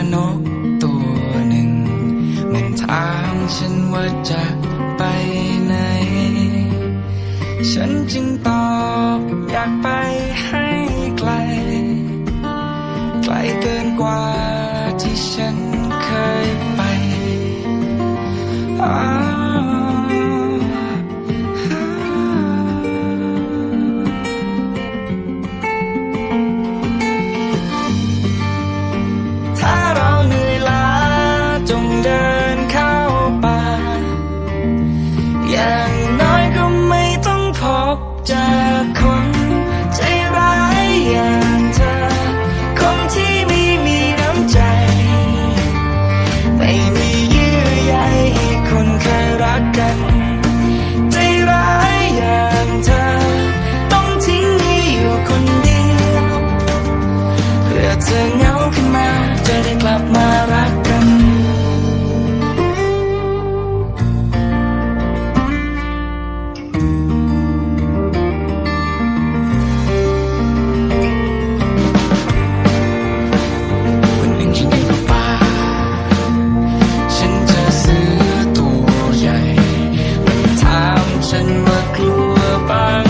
อนกตัวหนึ่ง มันถามฉันว่าจะไปไหน ฉันจึงตอบอยากไปให้ไกล ไกลเกินกว่าที่ฉันเคยไป Yeah. by